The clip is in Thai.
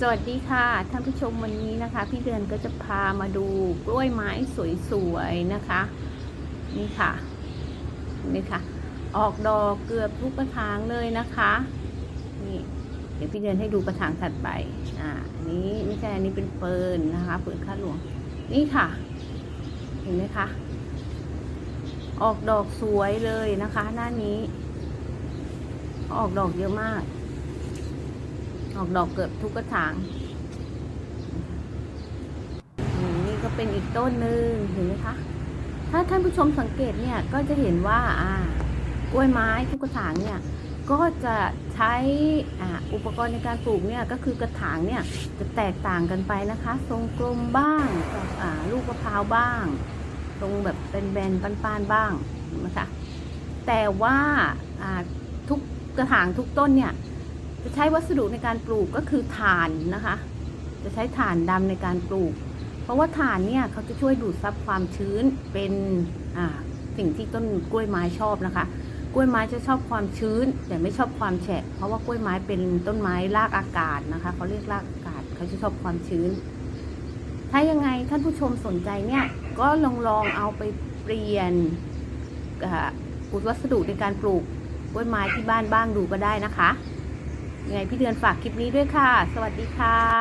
สวัสดีค่ะท่านผู้ชมวันนี้นะคะ พี่เดือนก็จะพามาดูกล้วยไม้สวยๆนะคะ นี่ค่ะนี่ค่ะ ออกดอกเกือบทุกกระถางเลยนะคะนี่เดี๋ยวพี่เดือนให้ดูกระถางถัดไปอ่านนี้ไม่ใช่อันนี้เป็นเฟิร์นนะคะเฟิร์นข้าหลวง นี่ค่ะ เห็นไหมคะออกดอกสวยเลยนะคะ หน้านี้ ออกดอกเยอะมาก ออกดอกเกือบทุกกระถางนี่ก็เป็นอีกต้นหนึ่งเห็นไหมคะ ถ้าท่านผู้ชมสังเกตเนี่ยก็จะเห็นว่าอ่ากล้วยไม้ทุกกระถางเนี่ยก็จะใช้อุปกรณ์ในการปลูกเนี่ยก็คือกระถางเนี่ยจะแตกต่างกันไปนะคะ ทรงกลมบ้างลูกมะพร้าวบ้าง ทรงแบบเป็นแบนๆปานๆบ้างนไหมคะแต่ว่าทุกกระถางทุกต้นเนี่ย จะใช้วัสดุในการปลูกก็คือถ่านนะคะ จะใช้ถ่านดำในการปลูก เพราะว่าถ่านเนี่ยเขาจะช่วยดูดซับความชื้นเป็นสิ่งที่ต้นกล้วยไม้ชอบนะคะ กล้วยไม้จะชอบความชื้น แต่ไม่ชอบความแฉะ เพราะว่ากล้วยไม้เป็นต้นไม้รากอากาศนะคะเขาเรียกรากอากาศเขาจะชอบความชื้น ถ้ายังไงท่านผู้ชมสนใจเนี่ยก็ลองลองเอาไปเปลี่ยนอุปวัสดุในการปลูกกล้วยไม้ที่บ้านบ้างดูก็ได้นะคะ ยังไงพี่เดือนฝากคลิปนี้ด้วยค่ะ สวัสดีค่ะ